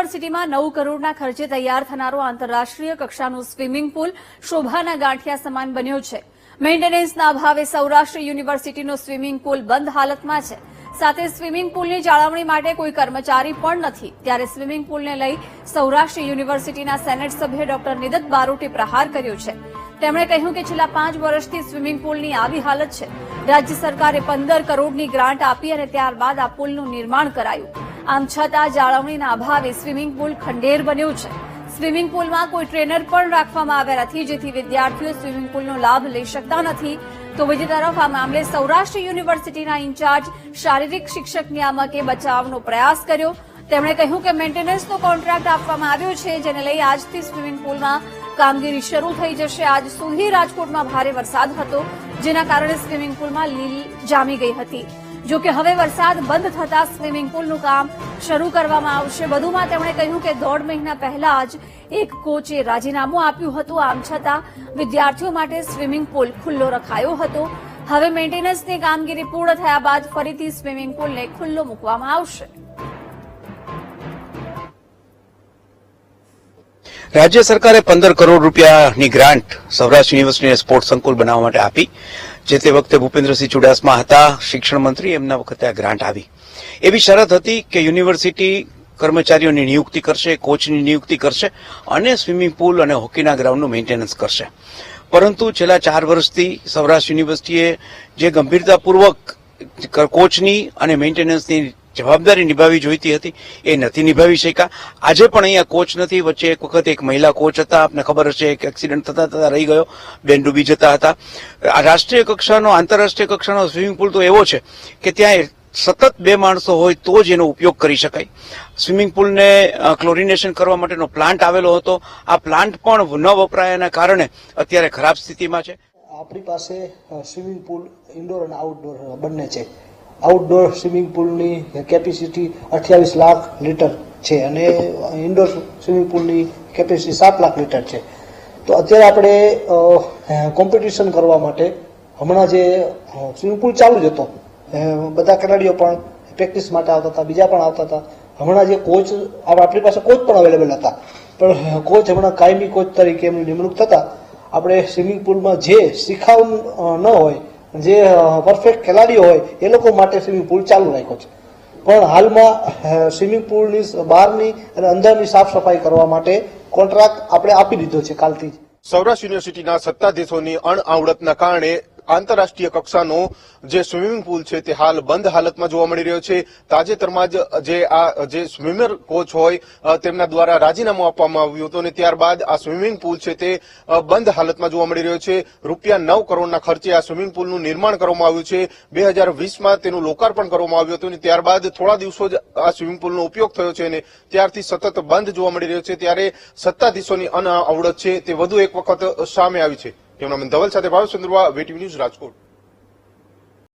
યુનિવર્સિટીમાં નવ કરોડના ખર્ચે તૈયાર થનારો આંતરરાષ્ટ્રીય કક્ષાનો સ્વિમિંગ પુલ શોભાના ગાંઠિયા સમાન બન્યો છે. મેન્ટેનન્સના અભાવે સૌરાષ્ટ્ર યુનિવર્સિટીનો સ્વિમિંગ પુલ બંધ હાલતમાં છે. સાથે સ્વિમિંગ પુલની જાળવણી માટે કોઈ કર્મચારી પણ નથી. ત્યારે સ્વિમિંગ પુલને લઈ સૌરાષ્ટ્ર યુનિવર્સિટીના સેનેટ સભ્ય ડોક્ટર નિદત બારોટે પ્રહાર કર્યો છે. તેમણે કહ્યું કે છેલ્લા પાંચ વર્ષથી સ્વિમિંગ પુલની આવી હાલત છે. રાજ્ય સરકારે પંદર કરોડની ગ્રાન્ટ આપી અને ત્યારબાદ આ પુલનું નિર્માણ કરાયું. આમ છતાં જાળવણીના અભાવે સ્વિમિંગ પુલ ખંડેર બન્યું છે. સ્વિમિંગ પુલમાં કોઈ ટ્રેનર પણ રાખવામાં આવ્યા નથી, જેથી વિદ્યાર્થીઓ સ્વિમિંગ પુલનો લાભ લઈ શકતા નથી. તો બીજી તરફ આ મામલે સૌરાષ્ટ્ર યુનિવર્સિટીના ઇન્ચાર્જ શારીરિક શિક્ષક નિયામકે બચાવનો પ્રયાસ કર્યો. તેમણે કહ્યું કે મેન્ટેનન્સનો કોન્ટ્રાક્ટ આપવામાં આવ્યો છે, જેને લઈ આજથી સ્વિમિંગ પુલમાં કામગીરી શરૂ થઈ જશે. આજ સુધી રાજકોટમાં ભારે વરસાદ હતો, જેના કારણે સ્વિમિંગ પુલમાં લીલ જામી ગઈ હતી. જો કે હવે વરસાદ બંધ થતા સ્વિમિંગ પુલનું કામ શરૂ કરવામાં આવશે. વધુમાં તેમણે કહ્યું કે દોઢ મહિના પહેલા જ એક કોચે રાજીનામું આપ્યું હતું. આમ છતાં વિદ્યાર્થીઓ માટે સ્વિમિંગ પુલ ખુલ્લો રખાયો હતો. હવે મેન્ટેનન્સની કામગીરી પૂર્ણ થયા બાદ ફરીથી સ્વિમિંગ પુલને ખુલ્લો મૂકવામાં આવશે. રાજ્ય સરકારે પંદર કરોડ રૂપિયાની ગ્રાન્ટ સૌરાષ્ટ્ર યુનિવર્સિટીને સ્પોર્ટ્સ સંકુલ બનાવવા માટે આપી. જે તે વખતે ભૂપેન્દ્રસિંહ ચુડાસમા હતા, શિક્ષણ મંત્રી, એમના વખતે આ ગ્રાન્ટ આવી. એવી શરત હતી કે યુનિવર્સિટી કર્મચારીઓની નિયુક્તિ કરશે, કોચની નિયુક્તિ કરશે અને સ્વિમિંગ પુલ અને હોકીના ગ્રાઉન્ડનું મેન્ટેનન્સ કરશે. પરંતુ છેલ્લા ચાર વર્ષથી સૌરાષ્ટ્ર યુનિવર્સિટીએ જે ગંભીરતાપૂર્વક કોચની અને મેન્ટેનન્સની જવાબદારી નિભાવી જોઈતી હતી. એ નથી નિભાવી શક્યા. આજે પણ અહીંયા કોચ નથી. વચ્ચે એક વખત એક મહિલા કોચ હતા. આપને ખબર હશે એક એક્સિડન્ટ થતા થતા રહી ગયો. બેન ડૂબી જતા હતા. રાષ્ટ્રીય કક્ષાનો, આંતરરાષ્ટ્રીય કક્ષાનો સ્વિમિંગ પુલ તો એવો છે કે ત્યાં સતત બે માણસો હોય તો જ એનો ઉપયોગ કરી શકાય. સ્વિમિંગ પુલને ક્લોરિનેશન કરવા માટેનો પ્લાન્ટ આવેલો હતો. આ પ્લાન્ટ પણ ન વપરાયાના કારણે અત્યારે ખરાબ સ્થિતિમાં છે. આપણી પાસે સ્વિમિંગ પુલ ઇન્ડોર અને આઉટડોર બંને છે. આઉટડોર સ્વિમિંગ પુલની કેપેસિટી અઠ્યાવીસ લાખ લીટર છે અને ઇન્ડોર સ્વિમિંગ પુલની કેપેસિટી સાત લાખ લીટર છે. તો અત્યારે આપણે કોમ્પિટિશન કરવા માટે હમણાં જે સ્વિમિંગ પુલ ચાલુ જ હતો. બધા ખેલાડીઓ પણ પ્રેક્ટિસ માટે આવતા હતા, બીજા પણ આવતા હતા. હમણાં જે કોચ આપણી પાસે કોચ પણ અવેલેબલ હતા. પણ કોચ હમણાં કાયમી કોચ તરીકે એમની નિમણૂક થતા, આપણે સ્વિમિંગ પુલમાં જે શીખાવ ન હોય જે પરફેક્ટ ખેલાડીઓ હોય, એ લોકો માટે સ્વિમિંગ પુલ ચાલુ રાખ્યો છે. પણ હાલમાં સ્વિમિંગ પુલની બહારની અને અંદરની સાફ સફાઈ કરવા માટે કોન્ટ્રાક્ટ આપણે આપી દીધો છે કાલથી સૌરાષ્ટ્ર યુનિવર્સિટીના સત્તાધીશોની અણઆવડતના કારણે આંતરરાષ્ટ્રીય કક્ષાનો જે સ્વિમિંગ પુલ છે તે હાલ બંધ હાલતમાં જોવા મળી રહ્યો છે. તાજેતરમાં જ જે આ, જે સ્વિમર કોચ હોય તેમના દ્વારા રાજીનામું આપવામાં આવ્યું હતું અને ત્યારબાદ આ સ્વિમિંગ પુલ છે તે બંધ હાલતમાં જોવા મળી રહ્યો છે. રૂપિયા નવ કરોડના ખર્ચે આ સ્વિમિંગ પુલનું નિર્માણ કરવામાં આવ્યું છે. બે હજાર વીસમાં તેનું લોકાર્પણ કરવામાં આવ્યું હતું અને ત્યારબાદ થોડા દિવસો જ આ સ્વિમિંગ પુલનો ઉપયોગ થયો છે અને ત્યારથી સતત બંધ જોવા મળી રહ્યો છે. ત્યારે સત્તાધીશોની અનઆવડત છે તે વધુ એક વખત સામે આવી છે. કેમેરામેન ધવલ સાથે ભાવેશ ચંદ્રવા વીટીવી ન્યૂઝ રાજકોટ.